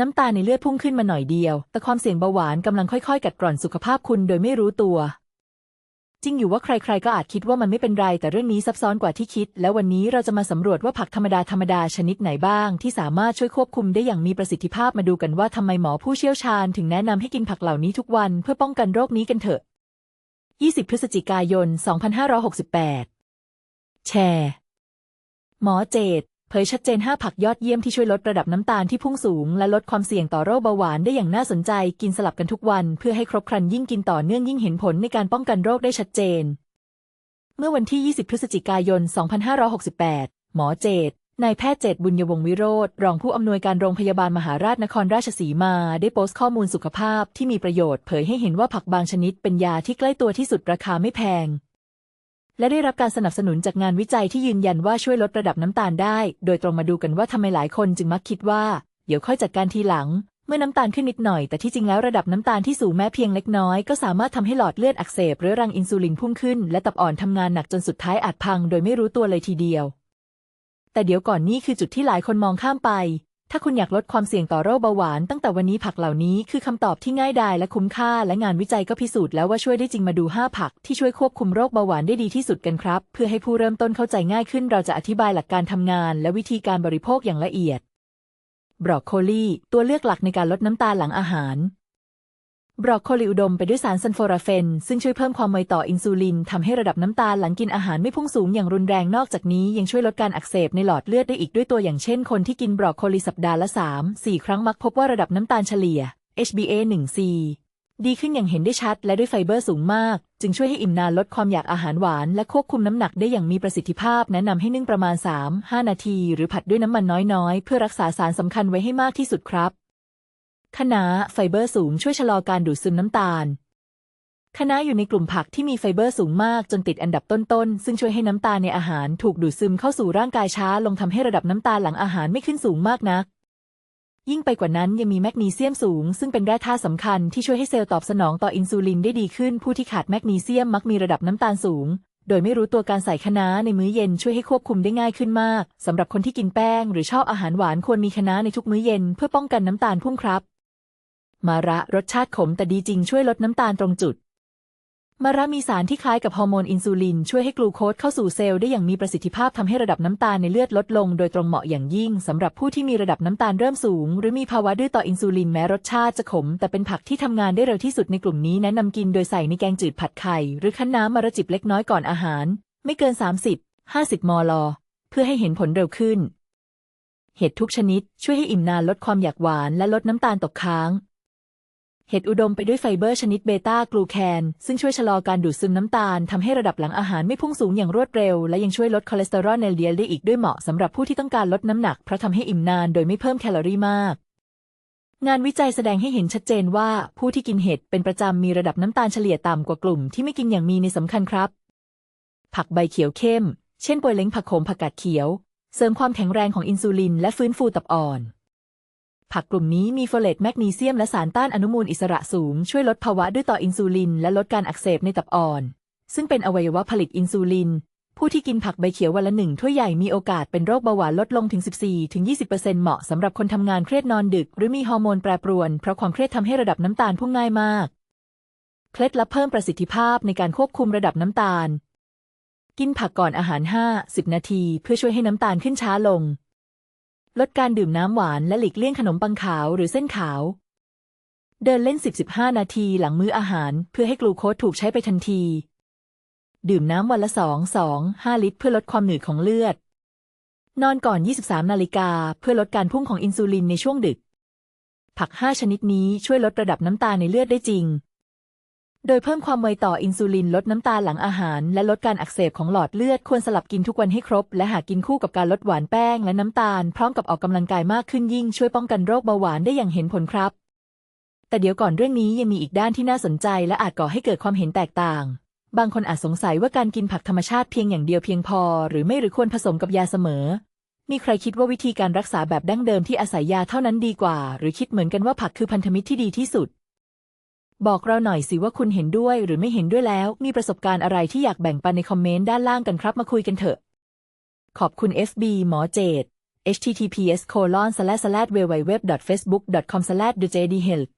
น้ำตาในเลือดพุ่งขึ้นมาหน่อยเดียว แต่ความเสี่ยงเบาหวานกำลังค่อยๆ กัดกร่อนสุขภาพคุณโดยไม่รู้ตัว จริงอยู่ว่าใครๆ ก็อาจคิดว่ามันไม่เป็นไร แต่เรื่องนี้ซับซ้อนกว่าที่คิด แล้ววันนี้เราจะมาสำรวจว่าผักธรรมดาธรรมดาชนิดไหนบ้าง ที่สามารถช่วยควบคุมได้อย่างมีประสิทธิภาพมาดูกันว่าทำไมหมอผู้เชี่ยวชาญ ถึงแนะนำให้กินผักเหล่านี้ทุกวันเพื่อป้องกันโรคนี้กันเถอะ 20 พฤศจิกายน 2568 แชร์ หมอเจดเผ ยชัดเจน 5 ผักยอดเยี่ยมที่ช่วยลดระดับน้ำตาลที่พุ่งสูง และลดความเสี่ยงต่อโรคเบาหวานได้อย่างน่าสนใจ กินสลับกันทุกวัน เพื่อให้ครบครันยิ่งกินต่อเนื่องยิ่งเห็นผลในการป้องกันโรคได้ชัดเจน เมื่อวันที่ 20 พฤศจิกายน 2568 หมอเจดนายแพทย์เจตบุญยวงวิโรธรองผู้อำนวยการโรงพยาบาลมหาราชนครราชสีมา ได้โพสต์ข้อมูลสุขภาพที่มีประโยชน์เผยให้เห็นว่าผักบางชนิดเป็นยาที่ใกล้ตัวที่สุดราคาไม่แพง และได้รับการสนับสนุนจากงานวิจัยที่ยืนยันว่าช่วยลดระดับน้ำตาลได้ โดยตรงมาดูกันว่าทำไมหลายคนจึงมักคิดว่า เดี๋ยวค่อยจัดการทีหลัง เมื่อน้ำตาลขึ้นนิดหน่อย แต่ที่จริงแล้วระดับน้ำตาลที่สูงแม้เพียงเล็กน้อย ก็สามารถทำให้หลอดเลือดอักเสบเรื้อรังอินซูลินพุ่งขึ้น และตับอ่อนทำงานหนักจนสุดท้ายอาจพัง โดยไม่รู้ตัวเลยทีเดียว แต่เดี๋ยวก่อนนี่คือจุดที่หลายคนมองข้ามไป ถ้าคุณอยากลดความเสี่ยงต่อโรคเบาหวานตั้งแต่วันนี้ผักเหล่านี้คือคำตอบที่ง่ายดายและคุ้มค่า และงานวิจัยก็พิสูจน์แล้วว่าช่วยได้จริงมาดู 5 ผักที่ช่วยควบคุมโรคเบาหวานได้ดีที่สุดกันครับ เพื่อให้ผู้เริ่มต้นเข้าใจง่ายขึ้น เราจะอธิบายหลักการทำงาน และวิธีการบริโภคอย่างละเอียดบรอกโคลีตัวเลือกหลักในการลดน้ำตาลหลังอาหาร บรอกโคลีอุดมไปด้วยสารซัลโฟราเฟน ซึ่งช่วยเพิ่มความไวต่ออินซูลินทำให้ระดับน้ำตาลหลังกินอาหารไม่พุ่งสูงอย่างรุนแรงนอกจากนี้ยังช่วยลดการอักเสบในหลอดเลือดได้อีกด้วยตัวอย่างเช่น คนที่กินบรอกโคลีสัปดาห์ละ 3 4 ครั้งมักพบว่าระดับน้ำตาลเฉลี่ย HbA1c ดีขึ้นอย่างเห็นได้ชัดและด้วยไฟเบอร์สูงมาก จึงช่วยให้อิ่มนานลดความอยากอาหารหวาน และควบคุมน้ำหนักได้อย่างมีประสิทธิภาพ แนะนำให้นึ่งประมาณ 3-5 นาที หรือผัดด้วยน้ำมันน้อยๆ เพื่อรักษาสารสำคัญไว้ให้มากที่สุดครับ คะน้าไฟเบอร์สูงช่วยชะลอการดูดซึมน้ำตาล คะน้าอยู่ในกลุ่มผักที่มีไฟเบอร์สูงมากจนติดอันดับต้นๆ ซึ่งช่วยให้น้ำตาลในอาหารถูกดูดซึมเข้าสู่ร่างกายช้าลงทำให้ระดับน้ำตาลหลังอาหารไม่ขึ้นสูงมากนัก ยิ่งไปกว่านั้นยังมีแมกนีเซียมสูง ซึ่งเป็นแร่ธาตุสำคัญที่ช่วยให้เซลล์ตอบสนองต่ออินซูลินได้ดีขึ้น ผู้ที่ขาดแมกนีเซียมมักมีระดับน้ำตาลสูง โดยไม่รู้ตัวการใส่คะน้าในมื้อเย็นช่วยให้ควบคุมได้ง่ายขึ้นมากสำหรับคนที่กินแป้ง หรือชอบอาหารหวานควรมีคะน้าในทุกมื้อเย็นเพื่อป้องกันน้ำตาลพุ่งครับ มาระรสชาติขมแต่ดีจริงช่วยลดน้ำตาลตรงจุด มาระมีสารที่คล้ายกับฮอร์โมนอินซูลิน ช่วยให้กลูโคสเข้าสู่เซลล์ได้อย่างมีประสิทธิภาพทำให้ระดับน้ำตาลในเลือดลดลง โดยตรงเหมาะอย่างยิ่งสำหรับผู้ที่มีระดับน้ำตาลเริ่มสูง หรือมีภาวะดื้อต่ออินซูลินแม้รสชาติจะขม แต่เป็นผักที่ทำงานได้เร็วที่สุดในกลุ่มนี้แนะนำกินโดยใส่ในแกงจืดผัดไข่ หรือคั้นน้ำมาระจิบเล็กน้อยก่อนอาหาร ไม่เกิน 30 50 มล เพื่อให้เห็นผลเร็วขึ้นเห็ดทุกชนิดช่วยให้อิ่มนานลดความอยากหวานและลดน้ำตาลตกค้าง เห็ดอุดมไปด้วยไฟเบอร์ชนิดเบต้ากลูแคน ซึ่งช่วยชะลอการดูดซึมน้ำตาลทำให้ระดับหลังอาหารไม่พุ่งสูงอย่างรวดเร็ว และยังช่วยลดคอเลสเตอรอลในเลียได้อีกด้วยเหมาะสำหรับผู้ที่ต้องการลดน้ำหนักเพราะทำให้อิ่มนานโดยไม่เพิ่มแคลอรี่มาก งานวิจัยแสดงให้เห็นชัดเจนว่า ผู้ที่กินเห็ดเป็นประจำมีระดับน้ำตาลเฉลี่ยต่ำกว่ากลุ่มที่ไม่กินอย่างมีในสำคัญครับ ผักใบเขียวเข้ม เช่นปวยเล้งผักโขมผักกาดเขียว เสริมความแข็งแรงของอินซูลิน และฟื้นฟูตับอ่อน ผักกลุ่มนี้มีโฟเลตแมกนีเซียมและสารต้านอนุมูลอิสระสูง ช่วยลดภาวะด้วยต่ออินซูลิน และลดการอักเสบในตับอ่อน ซึ่งเป็นอวัยวะผลิตอินซูลิน ผู้ที่กินผักใบเขียววันละหนึ่งถ้วยใหญ่มีโอกาสเป็นโรคเบาหวานลดลงถึง 14-20%เหมาะสำหรับคนทำงานเครียดนอนดึก หรือมีฮอร์โมนแปรปรวน เพราะความเครียดทำให้ระดับน้ำตาลพุ่งง่ายมาก เคล็ดลับเพิ่มประสิทธิภาพในการควบคุมระดับน้ำตาล กินผักก่อนอาหาร 5-10 นาที เพื่อช่วยให้น้ำตาลขึ้นช้าลง ลดการดื่มน้ำหวานและหลีกเลี่ยงขนมปังขาวหรือเส้นขาว เดินเล่น 10-15 นาทีหลังมื้ออาหารเพื่อให้กลูโคสถูกใช้ไปทันที ดื่มน้ำวันละ 2-2-5 ลิตร เพื่อลดความหนืดของเลือด นอนก่อน 23 นาฬิกาเพื่อลดการพุ่งของอินซูลินในช่วงดึก ผัก 5 ชนิดนี้ช่วยลดระดับน้ำตาลในเลือดได้จริง โดยเพิ่มความไวต่ออินซูลินลดน้ำตาลหลังอาหาร และลดการอักเสบของหลอดเลือดควรสลับกินทุกวันให้ครบ และหากกินคู่กับการลดหวานแป้งและน้ำตาล พร้อมกับออกกำลังกายมากขึ้นยิ่งช่วยป้องกันโรคเบาหวานได้อย่างเห็นผลครับ แต่เดี๋ยวก่อนเรื่องนี้ยังมีอีกด้านที่น่าสนใจ และอาจก่อให้เกิดความเห็นแตกต่าง บางคนอาจสงสัยว่าการกินผักธรรมชาติเพียงอย่างเดียวเพียงพอ หรือไม่หรือควรผสมกับยาเสมอมีใครคิดว่าวิธีการรักษาแบบดั้งเดิมที่อาศัยยาเท่านั้นดีกว่า หรือคิดเหมือนกันว่าผักคือพันธมิตรที่ดีที่สุด บอกเราหน่อยสิว่าคุณเห็นด้วยหรือไม่เห็นด้วยแล้ว มีประสบการณ์อะไรที่อยากแบ่งปันในคอมเมนต์ด้านล่างกันครับ มาคุยกันเถอะ ขอบคุณ SB หมอเจด https colon slash slash www facebook com slash the jd health